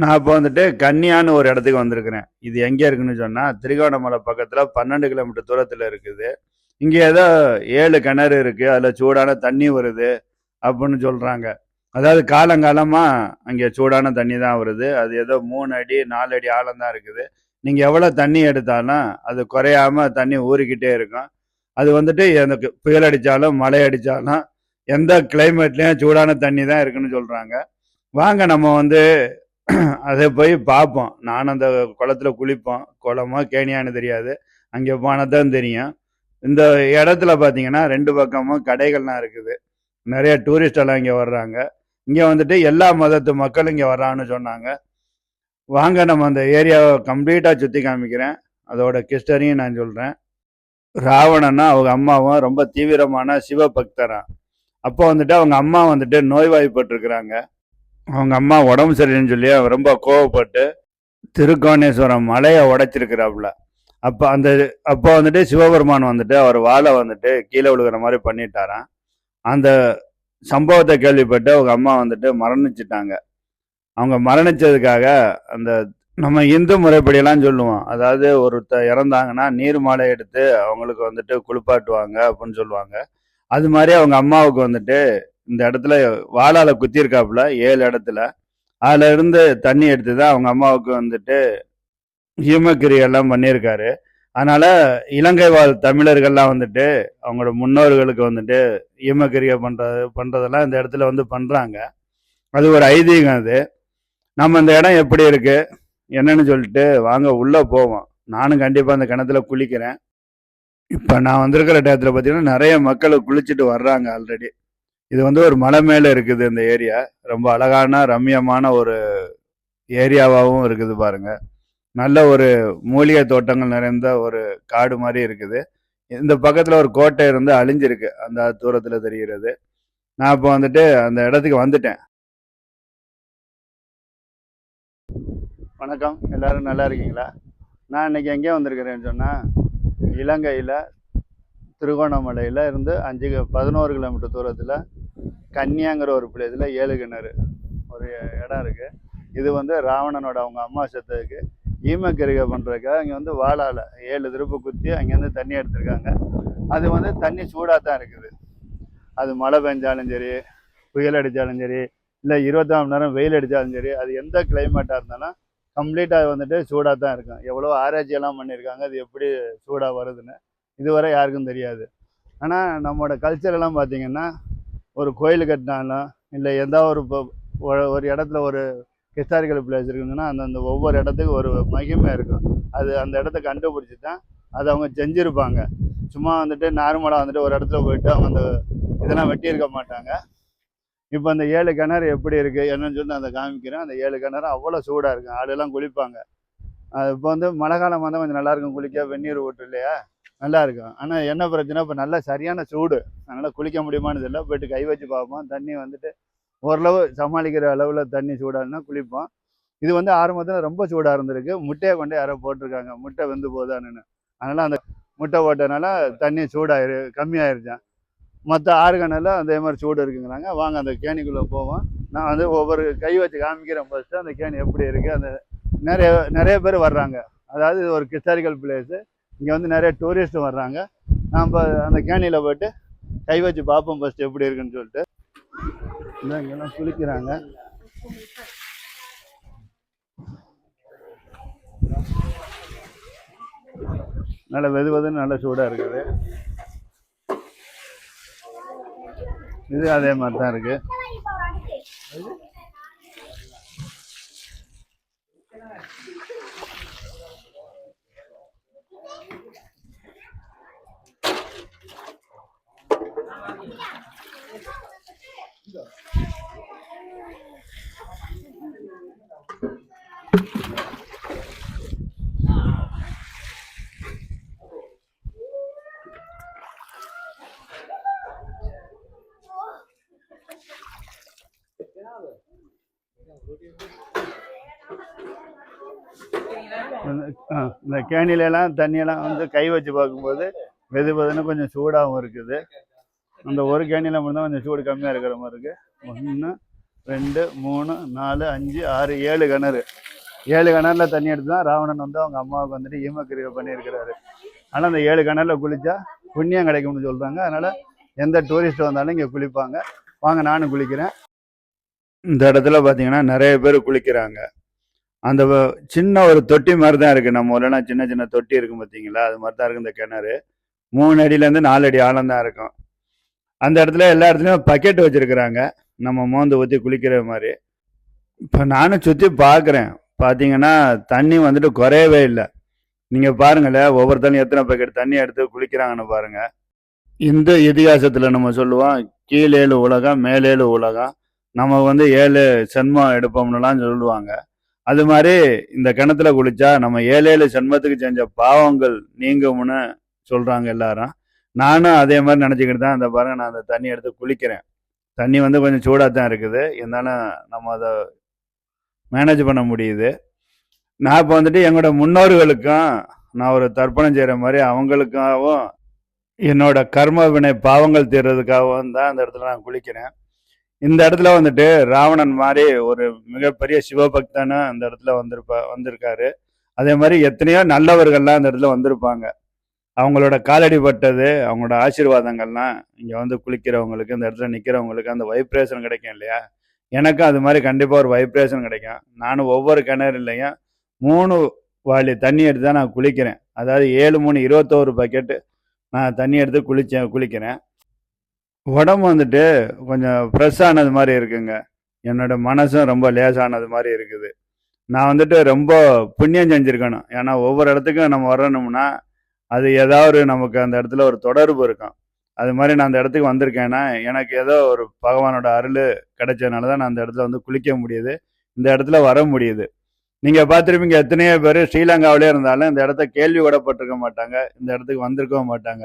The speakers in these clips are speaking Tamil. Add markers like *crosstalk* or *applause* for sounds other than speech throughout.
நான் இப்போ வந்துட்டு கன்னியான்னு ஒரு இடத்துக்கு வந்திருக்கிறேன். இது எங்கே இருக்குன்னு சொன்னால் திருகோணமலை பக்கத்தில் பன்னெண்டு கிலோமீட்டர் தூரத்தில் இருக்குது. இங்கே ஏதோ ஏழு கிணறு இருக்குது அதில் சூடான தண்ணி வருது அப்படின்னு சொல்கிறாங்க அதாவது காலங்காலமாக அங்கே சூடான தண்ணி தான் வருது. அது ஏதோ மூணு அடி நாலு அடி ஆழம் தான் இருக்குது. நீங்கள் எவ்வளோ தண்ணி எடுத்தாலும் அது குறையாம தண்ணி ஊறிக்கிட்டே இருக்கும். அது வந்துட்டு எனக்கு புயல் அடித்தாலும் மழை அடித்தாலும் எந்த கிளைமேட்லேயும் சூடான தண்ணி தான் இருக்குன்னு சொல்கிறாங்க வாங்க நம்ம வந்து *clears throat* அதை போய் பார்ப்போம். நான் அந்த குளத்துல குளிப்போம். குளமா கேணியான்னு தெரியாது. அங்கே போனால் தான் தெரியும். இந்த இடத்துல பார்த்தீங்கன்னா ரெண்டு பக்கமும் கடைகள்லாம் இருக்குது. நிறைய டூரிஸ்ட் எல்லாம் இங்கே வர்றாங்க. இங்கே வந்துட்டு எல்லா மதத்து மக்களும் இங்கே வர்றான்னு சொன்னாங்க. வாங்க நம்ம அந்த ஏரியாவை கம்ப்ளீட்டாக சுற்றி காமிக்கிறேன். அதோட கிறிஸ்டரையும் நான் சொல்கிறேன் ராவணன்னா அவங்க அம்மாவும் ரொம்ப தீவிரமான சிவபக்தரா. அப்போ வந்துட்டு அவங்க அம்மா வந்துட்டு நோய்வாய்ப்பட்டிருக்கிறாங்க. அவங்க அம்மா உடம்பு சரியில்லைன்னு சொல்லி ரொம்ப கோவப்பட்டு திருக்கோணேஸ்வரம் மலையை உடைச்சிருக்கிறாப்புல. அப்போ அந்த அப்போ வந்துட்டு சிவபெருமான் வந்துட்டு அவர் வாழை வந்துட்டு கீழே விழுகிற மாதிரி பண்ணிட்டாரான் அந்த சம்பவத்தை கேள்விப்பட்டு அவங்க அம்மா வந்துட்டு மரணிச்சிட்டாங்க. அவங்க மரணிச்சதுக்காக அந்த நம்ம இந்து முறைப்படியெல்லாம் சொல்லுவோம். அதாவது ஒருத்தர் இறந்தாங்கன்னா நீர் மாலை எடுத்து அவங்களுக்கு வந்துட்டு குளிப்பாட்டுவாங்க அப்படின்னு சொல்லுவாங்க. அது மாதிரி அவங்க அம்மாவுக்கு வந்துட்டு இந்த இடத்துல வாழால குத்திருக்காப்புல ஏழு இடத்துல. அதுல இருந்து தண்ணி எடுத்து தான் அவங்க அம்மாவுக்கு வந்துட்டு ஹீமக்கிரி எல்லாம் பண்ணியிருக்காரு. அதனால இலங்கை வாழ் தமிழர்கள்லாம் வந்துட்டு அவங்களோட முன்னோர்களுக்கு வந்துட்டு ஈமக்கிரியை பண்ணுறது பண்ணுறதெல்லாம் இந்த இடத்துல வந்து பண்ணுறாங்க அது ஒரு ஐதீகம் அது. நம்ம இந்த இடம் எப்படி இருக்கு? என்னன்னு சொல்லிட்டு வாங்க உள்ளே போவோம். நானும் கண்டிப்பாக அந்த கிணத்துல குளிக்கிறேன். இப்போ நான் வந்திருக்கிற டயத்தில் பார்த்தீங்கன்னா நிறைய மக்கள் குளிச்சுட்டு வர்றாங்க ஆல்ரெடி இது வந்து ஒரு மலை மேலே இருக்குது இந்த ஏரியா. ரொம்ப அழகான ரம்மியமான ஒரு ஏரியாவாகவும் இருக்குது பாருங்க. நல்ல ஒரு மூலிகை தோட்டங்கள் நிறைந்த ஒரு காடு மாதிரி இருக்குது. இந்த பக்கத்தில் ஒரு கோட்டை இருந்து அழிஞ்சிருக்கு அந்த தூரத்தில் தெரிகிறது. நான் இப்போ வந்துட்டு அந்த இடத்துக்கு வந்துட்டேன். வணக்கம். எல்லாரும் நல்லா இருக்கீங்களா? நான் இன்னைக்கு எங்கே வந்திருக்கிறேன்னு சொன்னால் இலங்கையில் திருகோணமலையில் இருந்து அஞ்சு பதினோரு கிலோமீட்டர் தூரத்தில் கன்னியாங்கிற ஒரு பிளேஸில் ஏழு கிணறு ஒரு இடம் இருக்குது இது வந்து ராவணனோட அவங்க அம்மா செத்ததுக்கு ஈமக்கரிகை பண்ணுறதுக்காக இங்கே வந்து வாழால் ஏழு திருப்பு குத்தி அங்கேருந்து தண்ணி எடுத்திருக்காங்க. அது வந்து தண்ணி சூடாக தான் இருக்குது. அது மழை பெஞ்சாலும் சரி புயல் அடித்தாலும் சரி இல்லை இருபத்தாம் நேரம் வெயில் அடித்தாலும் சரி அது எந்த கிளைமேட்டாக இருந்தாலும் கம்ப்ளீட்டாக வந்துட்டு சூடாக தான் இருக்கும். எவ்வளோ ஆராய்ச்சியெல்லாம் பண்ணியிருக்காங்க. அது எப்படி சூடாக வருதுன்னு இதுவரை யாருக்கும் தெரியாது. ஆனால் நம்மளோட கல்ச்சர் எல்லாம் பார்த்தீங்கன்னா ஒரு கோயில் கட்டினாலும் இல்லை எந்த ஒரு ஒரு- இடத்துல ஒரு ஹிஸ்டாரிக்கல் பிளேஸ் இருக்குதுன்னா அந்தந்த ஒவ்வொரு இடத்துக்கு ஒரு மகிமை இருக்கும். அது அந்த இடத்த கண்டுபிடிச்சி தான் அதை அவங்க செஞ்சுருப்பாங்க. சும்மா வந்துட்டு நார்மலாக வந்துட்டு ஒரு இடத்துல போயிட்டு அவங்க அந்த இதெல்லாம் வெட்டியிருக்க மாட்டாங்க. இப்போ அந்த ஏழு கிணறு எப்படி இருக்குது என்னன்னு சொல்லி அந்த காமிக்கிறேன். அந்த ஏழு கிணறு அவ்வளோ சூடாக இருக்கும் ஆளெல்லாம் குளிப்பாங்க. அது இப்போ வந்து மழை காலம் வந்தால் கொஞ்சம் நல்லாயிருக்கும் குளிக்க வெந்நீர் ஓட்டு இல்லையா? நல்லா இருக்கும். ஆனால் என்ன பிரச்சனை? இப்போ நல்லா சரியான சூடு. அதனால் குளிக்க முடியுமான்னு தெரியல. போயிட்டு கை வச்சு பார்ப்போம். தண்ணி வந்துட்டு ஓரளவு சமாளிக்கிற அளவில் தண்ணி சூடானா குளிப்போம். இது வந்து ஆரம்பத்தில் ரொம்ப சூடாக இருந்திருக்கு. முட்டையை கொண்டு யாரோ போட்டிருக்காங்க. முட்டை வெந்து போதான்னு அதனால் அந்த முட்டை போட்டனால தண்ணி சூடாயிரு கம்மியாயிருச்சான் மற்ற ஆறு அதே மாதிரி சூடு இருக்குங்கிறாங்க. வாங்க அந்த கேணிக்குள்ளே போவோம். நான் வந்து ஒவ்வொரு கை வச்சு காமிக்கிறேன் ஃபஸ்ட்டு அந்த கேணி எப்படி இருக்குது அந்த நிறைய நிறைய பேர் வர்றாங்க. அதாவது இது ஒரு ஹிஸ்டாரிக்கல் பிளேஸு இங்கே வந்து நிறைய டூரிஸ்ட் வர்றாங்க. நாம் அந்த கேணியில் போயிட்டு கை வச்சு பார்ப்போம் ஃபஸ்ட் எப்படி இருக்குன்னு சொல்லிட்டு. இந்த இங்கெல்லாம் குளிக்கிறாங்க. நல்ல வெது வெதுன்னு நல்ல சூடாக இருக்குது. இது அதே மாதிரி தான் இருக்குது இந்த- ஆ, இந்த கேணில எல்லாம் தண்ணியெல்லாம் வந்து கை வச்சு பார்க்கும்போது வெது வெதுன்னு கொஞ்சம் சூடாகவும் இருக்குது. அந்த ஒரு கேணியில் மட்டும்தான் கொஞ்சம் சூடு கம்மியாக இருக்கிற மாதிரி இருக்கு. ஒன்று ரெண்டு மூணு நாலு அஞ்சு ஆறு ஏழு கிணறு. ஏழு கிணறுல தண்ணி எடுத்து தான் ராவணன் வந்து அவங்க அம்மாவுக்கு வந்துட்டு ஈமக்கிரியை பண்ணியிருக்கிறாரு. ஆனால் அந்த ஏழு கிணறுல குளித்தா புண்ணியம் கிடைக்கும்னு சொல்கிறாங்க அதனால் எந்த டூரிஸ்ட் வந்தாலும் இங்கே குளிப்பாங்க. வாங்க நானும் குளிக்கிறேன். இந்த இடத்துல பார்த்தீங்கன்னா நிறைய பேர் குளிக்கிறாங்க. அந்த சின்ன ஒரு தொட்டி மாதிரி தான் இருக்குது நம்ம ஊர்லலாம் சின்ன சின்ன தொட்டி இருக்கும் பார்த்தீங்களா அது மாதிரி தான் இருக்குது இந்த கிணறு. மூணு அடியிலேருந்து நாலு அடி ஆழம் தான் இருக்கும். அந்த இடத்துல எல்லா இடத்துலையும் பக்கெட் வச்சுருக்குறாங்க. நம்ம மோந்து ஊற்றி குளிக்கிற மாதிரி. இப்போ நானும் சுற்றி பார்க்குறேன் பார்த்தீங்கன்னா தண்ணி வந்துட்டு குறையவே இல்லை. நீங்கள் பாருங்களேன் ஒவ்வொருத்தரும் எத்தனை பக்கெட் தண்ணி எடுத்து குளிக்கிறாங்கன்னு பாருங்கள் இந்த இதிகாசத்தில் நம்ம சொல்லுவோம் கீழேழு உலகம் மேலேழு உலகம். நம்ம வந்து ஏழு சென்மம் எடுப்போம்னுலாம் சொல்லுவாங்க. அது மாதிரி இந்த கிணத்துல குளிச்சா நம்ம ஏழு ஏழு சென்மத்துக்கு செஞ்ச பாவங்கள் நீங்கும்னு சொல்றாங்க எல்லாரும். நானும் அதே மாதிரி நினச்சிக்கிட்டு தான் அந்த பாருங்க நான் அந்த தண்ணி எடுத்து குளிக்கிறேன். தண்ணி வந்து கொஞ்சம் சூடாக தான் இருக்குது. இருந்தாலும் நம்ம அதை மேனேஜ் பண்ண முடியுது. நான் இப்போ வந்துட்டு எங்களோட முன்னோர்களுக்கும் நான் ஒரு தர்ப்பணம் செய்கிற மாதிரி அவங்களுக்காகவும் என்னோட கர்ம வினை பாவங்கள் தீர்றதுக்காகவும் தான் அந்த இடத்துல நான் குளிக்கிறேன். இந்த இடத்துல வந்துட்டு ராவணன் மாதிரி ஒரு மிகப்பெரிய சிவபக்தனு அந்த இடத்துல வந்திருப்பா வந்திருக்காரு. அதே மாதிரி எத்தனையோ நல்லவர்கள்லாம் அந்த இடத்துல வந்திருப்பாங்க. அவங்களோட காலடி பட்டது அவங்களோட ஆசீர்வாதங்கள்லாம் இங்கே வந்து குளிக்கிறவங்களுக்கு இந்த இடத்துல நிற்கிறவங்களுக்கு அந்த வைப்ரேஷன் கிடைக்கும் இல்லையா? எனக்கும் அது மாதிரி கண்டிப்பாக ஒரு வைப்ரேஷன் கிடைக்கும். நானும் ஒவ்வொரு கிணறுலையும் மூணு வாளி தண்ணி எடுத்து தான் நான் குளிக்கிறேன். அதாவது ஏழு மூணு இருபத்தோரு பக்கெட்டு நான் தண்ணி எடுத்து குளிச்சேன் குளிக்கிறேன். உடம்பு வந்துட்டு கொஞ்சம் ஃப்ரெஷ் ஆனது மாதிரி இருக்குங்க. என்னோட மனசும் ரொம்ப லேசானது மாதிரி இருக்குது. நான் வந்துட்டு ரொம்ப புண்ணியம் செஞ்சுருக்கணும். ஏன்னா ஒவ்வொரு இடத்துக்கும் நம்ம வரணும்னா அது ஏதாவது நமக்கு அந்த இடத்துல ஒரு தொடர்பு இருக்கும். அது மாதிரி நான் அந்த இடத்துக்கு வந்திருக்கேன்னா எனக்கு ஏதோ ஒரு பகவானோட அருள் கிடைச்சதுனால தான் நான் அந்த இடத்துல வந்து குளிக்க முடியுது. இந்த இடத்துல வர முடியுது. நீங்கள் பார்த்துருப்பீங்க எத்தனையோ பேர் ஸ்ரீலங்காவிலே இருந்தாலும் இந்த இடத்த கேள்வி விடப்பட்டிருக்க மாட்டாங்க. இந்த இடத்துக்கு வந்திருக்கவும் மாட்டாங்க.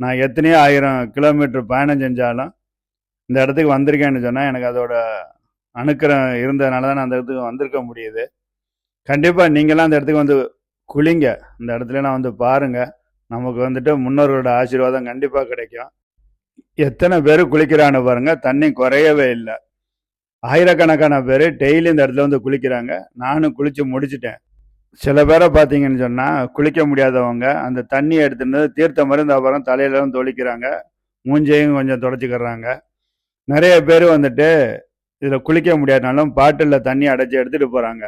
நான் எத்தனையோ ஆயிரம் கிலோமீட்டர் பயணம் செஞ்சாலும் இந்த இடத்துக்கு வந்திருக்கேன்னு சொன்னால் எனக்கு அதோட அணுக்கிறம் இருந்ததுனால தான் நான் அந்த இடத்துக்கு வந்திருக்க முடியுது. கண்டிப்பாக நீங்களாம் அந்த இடத்துக்கு வந்து குளிங்க. இந்த இடத்துல நான் வந்து பாருங்கள் நமக்கு வந்துட்டு முன்னோர்களோட ஆசீர்வாதம் கண்டிப்பாக கிடைக்கும். எத்தனை பேர் குளிக்கிறான்னு பாருங்கள் தண்ணி குறையவே இல்லை. ஆயிரக்கணக்கான பேர் டெய்லி இந்த இடத்துல வந்து குளிக்கிறாங்க. நானும் குளித்து முடிச்சிட்டேன். சில பேரை பார்த்தீங்கன்னு சொன்னால் குளிக்க முடியாதவங்க அந்த தண்ணி எடுத்துட்டு தீர்த்த மருந்து அப்புறம் தலையிலாம் தொளிக்கிறாங்க. மூஞ்சையும் கொஞ்சம் தொடச்சிக்கிறாங்க. நிறைய பேர் வந்துட்டு இதில் குளிக்க முடியாதனாலும் பாட்டிலில் தண்ணி அடைச்சி எடுத்துகிட்டு போகிறாங்க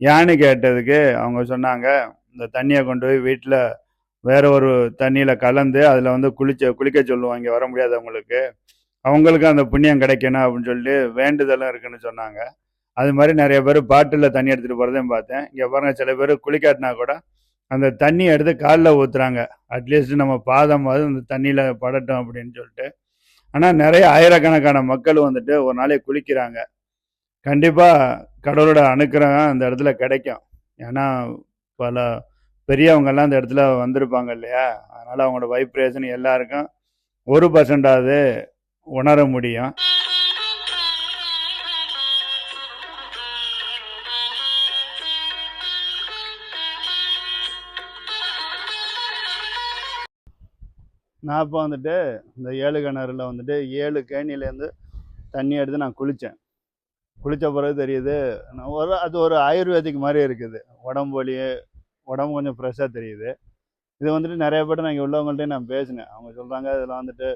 ஏன்னு கேட்டதுக்கு அவங்க சொன்னாங்க இந்த தண்ணியை கொண்டு போய் வீட்டில் வேற ஒரு தண்ணியில் கலந்து அதில் வந்து குளிச்ச குளிக்க சொல்லுவாங்க இங்கே வர முடியாதவங்களுக்கு. அவங்களுக்கு அந்த புண்ணியம் கிடைக்கணும் அப்படின்னு சொல்லிட்டு வேண்டுதலும் இருக்குன்னு சொன்னாங்க. அது மாதிரி நிறைய பேர் பாட்டிலில் தண்ணி எடுத்துகிட்டு போகிறதையும் பார்த்தேன். இங்கே பாருங்க சில பேர் குளிக்காட்டினா கூட அந்த தண்ணி எடுத்து காலில் ஊற்றுறாங்க அட்லீஸ்ட் நம்ம பாதமாவது அந்த தண்ணியில் படட்டும் அப்படின்னு சொல்லிட்டு. ஆனால் நிறைய ஆயிரக்கணக்கான மக்கள் வந்துட்டு ஒரு நாளைக்கு குளிக்கிறாங்க. கண்டிப்பாக கடவுளோட அனுக்கிரகம் அந்த இடத்துல கிடைக்கும். ஏன்னா பல பெரியவங்கெல்லாம் அந்த இடத்துல வந்திருப்பாங்க இல்லையா? அதனால் அவங்களோட வைப்ரேஷன் எல்லாருக்கும் ஒரு பர்சன்டாவது உணர முடியும். நான் இப்போ வந்துட்டு இந்த ஏழு கிணறுல வந்துட்டு ஏழு கேணிலேருந்து தண்ணி எடுத்து நான் குளித்தேன் குளித்த பிறகு தெரியுது நான் ஒரு அது ஒரு ஆயுர்வேதிக் மாதிரி இருக்குது. உடம்பு வலி உடம்பு கொஞ்சம் ஃப்ரெஷ்ஷாக தெரியுது. இது வந்துட்டு நிறைய பேர் நான் இங்கே உள்ளவங்கள்ட்டையும் நான் பேசினேன். அவங்க சொல்கிறாங்க இதெல்லாம் வந்துட்டு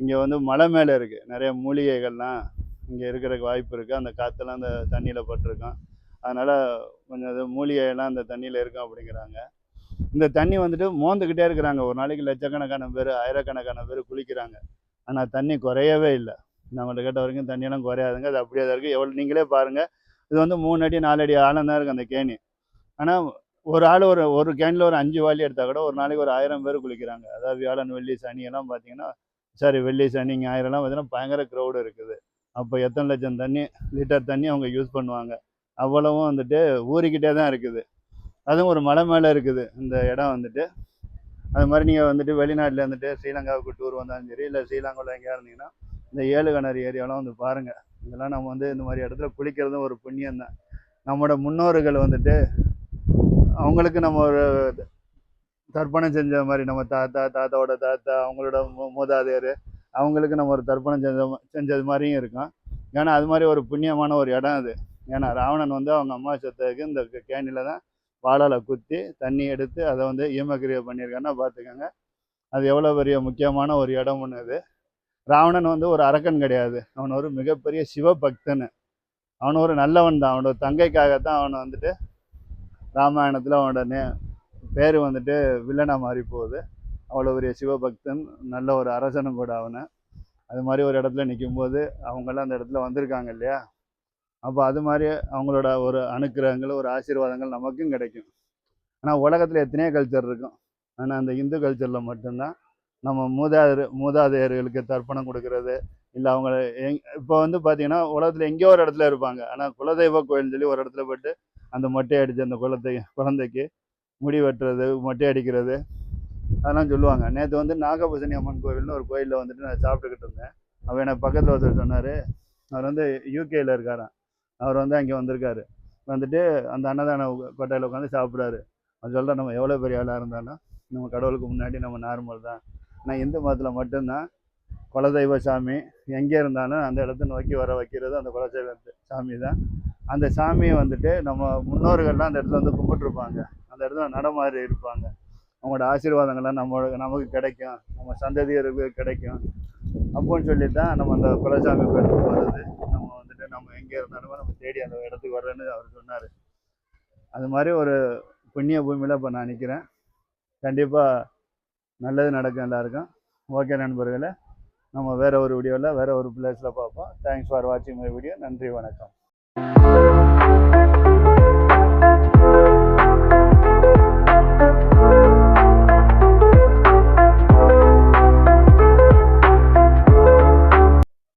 இங்கே வந்து மலை மேலே இருக்குது நிறைய மூலிகைகள்லாம் இங்கே இருக்கிறதுக்கு வாய்ப்பு இருக்குது அந்த காற்றுலாம் அந்த தண்ணியில் பட்டிருக்கோம். அதனால் கொஞ்சம் அது மூலிகையெல்லாம் அந்த தண்ணியில் இருக்கும் அப்படிங்கிறாங்க. இந்த தண்ணி வந்துட்டு மோந்துக்கிட்டே இருக்கிறாங்க. ஒரு நாளைக்கு லட்சக்கணக்கான பேர் ஆயிரக்கணக்கான பேர் குளிக்கிறாங்க. ஆனால் தண்ணி குறையவே இல்லை. நம்மள்ட்ட கேட்ட வரைக்கும் தண்ணியெல்லாம் குறையாதுங்க. அது அப்படியே தான் இருக்குது எவ்வளோ நீங்களே பாருங்கள் இது வந்து மூணு அடி நாலு அடி ஆழம் தான் இருக்குது அந்த கேணி. ஆனால் ஒரு ஆள் ஒரு ஒரு கேனில் ஒரு அஞ்சு வாலி எடுத்தால் கூட ஒரு நாளைக்கு ஒரு ஆயிரம் பேர் குளிக்கிறாங்க. அதாவது வியாழன் வெள்ளி சனி எல்லாம் பார்த்தீங்கன்னா சாரி வெள்ளி சனி ஞாயிறெல்லாம் பார்த்தீங்கன்னா பயங்கர க்ரௌடு இருக்குது. அப்போ எத்தனை லட்சம் தண்ணி லிட்டர் தண்ணி அவங்க யூஸ் பண்ணுவாங்க. அவ்வளவும் வந்துட்டு ஊறிக்கிட்டே தான் இருக்குது. அதுவும் ஒரு மலை மேலே இருக்குது. இந்த இடம் வந்துட்டு. அது மாதிரி நீங்கள் வந்துட்டு வெளிநாட்டில் வந்துட்டு ஸ்ரீலங்காவுக்கு டூர் வந்தாலும் சரி இல்லை ஸ்ரீலங்காவில் எங்கேயா இருந்தீங்கன்னா இந்த ஏழு ஏரியாலாம் வந்து பாருங்கள் இதெல்லாம் நம்ம வந்து இந்த மாதிரி இடத்துல குளிக்கிறதும் ஒரு புண்ணியம் தான். நம்மளோட முன்னோர்கள் வந்துட்டு அவங்களுக்கு நம்ம ஒரு தர்ப்பணம் செஞ்ச மாதிரி நம்ம தாத்தா தாத்தாவோட தாத்தா அவங்களோட மூதாதையர் அவங்களுக்கு நம்ம ஒரு தர்ப்பணம் செஞ்ச செஞ்சது மாதிரியும் இருக்கும். ஏன்னா அது மாதிரி ஒரு புண்ணியமான ஒரு இடம் அது. ஏன்னா ராவணன் வந்து அவங்க அம்மா செத்ததுக்கு இந்த கேணியில் தான் வாளால் குத்தி தண்ணி எடுத்து அதை வந்து ஈமக்கிரியை பண்ணியிருக்காங்கன்னா பார்த்துக்கோங்க அது எவ்வளோ பெரிய முக்கியமான ஒரு இடம் ஒன்று அது. ராவணன் வந்து ஒரு அரக்கன் கிடையாது. அவன் ஒரு மிகப்பெரிய சிவபக்தன். அவன் ஒரு நல்லவன் தான். அவனோட தங்கைக்காகத்தான் அவனை வந்துட்டு ராமாயணத்தில் அவனோட நே பேர் வந்துட்டு வில்லனாக மாறி போகுது. அவ்வளோ பெரிய சிவபக்தன் நல்ல ஒரு அரசனும் கூட அவனை. அது மாதிரி ஒரு இடத்துல நிற்கும்போது அவங்கெல்லாம் அந்த இடத்துல வந்திருக்காங்க இல்லையா? அப்போ அது மாதிரி அவங்களோட ஒரு அனுக்கிரகங்கள் ஒரு ஆசீர்வாதங்கள் நமக்கும் கிடைக்கும். ஆனால் உலகத்தில் எத்தனையோ கல்ச்சர் இருக்கும். ஆனால் அந்த இந்து கல்ச்சரில் மட்டும்தான் நம்ம மூதாதையர் மூதாதையர்களுக்கு தர்ப்பணம் கொடுக்கறது. இல்லை அவங்க எங் இப்போ வந்து பார்த்தீங்கன்னா உலகத்தில் எங்கேயோ ஒரு இடத்துல இருப்பாங்க. ஆனால் குலதெய்வ கோயில்னு சொல்லி ஒரு இடத்துல போயிட்டு அந்த மொட்டை அடித்து அந்த குலத்தை குழந்தைக்கு முடி வெட்டுறது மொட்டை அடிக்கிறது அதெல்லாம் சொல்லுவாங்க. நேற்று வந்து நாகபூசணி அம்மன் கோவில்னு ஒரு கோயிலில் வந்துட்டு நான் சாப்பிட்டுக்கிட்டு இருந்தேன். அவன் எனக்கு பக்கத்தில் ஒருத்தர் சொன்னார் அவர் வந்து யூகேயில் இருக்காரான் அவர் வந்து அங்கே வந்திருக்காரு. வந்துட்டு அந்த அன்னதான கொட்டையில் உட்காந்து சாப்பிட்றாரு. அது சொல்கிற நம்ம எவ்வளோ பெரிய ஆளாக இருந்தாலும் நம்ம கடவுளுக்கு முன்னாடி நம்ம நார்மல் தான். ஆனால் இந்து மதத்தில் மட்டும்தான் குலதெய்வ சாமி எங்கே இருந்தாலும் அந்த இடத்த நோக்கி வர வைக்கிறது அந்த குலதெய்வ சாமி தான். அந்த சாமியை வந்துட்டு நம்ம முன்னோர்கள்லாம் அந்த இடத்துல வந்து கும்பிட்டுருப்பாங்க. அந்த இடத்துல நடமாறி இருப்பாங்க. அவங்களோட ஆசீர்வாதங்கள்லாம் நம்ம நமக்கு கிடைக்கும். நம்ம சந்ததியருக்கு கிடைக்கும். அப்போன்னு சொல்லி தான் நம்ம அந்த குலசாமி கோயிலுக்கு போகிறது நம்ம எங்கே இருந்தாலுமே நம்ம தேடி அந்த இடத்துக்கு வர்றேன்னு அவர் சொன்னார். அது மாதிரி ஒரு புண்ணிய பூமியில் இப்போ நான் நிற்கிறேன் கண்டிப்பாக நல்லது நடக்கும் எல்லாருக்கும். ஓகே நண்பர்களே நம்ம வேற ஒரு வீடியோவில் வேற ஒரு பிளேஸில் பார்ப்போம். தேங்க்ஸ் ஃபார் வாட்சிங் மை வீடியோ நன்றி வணக்கம்.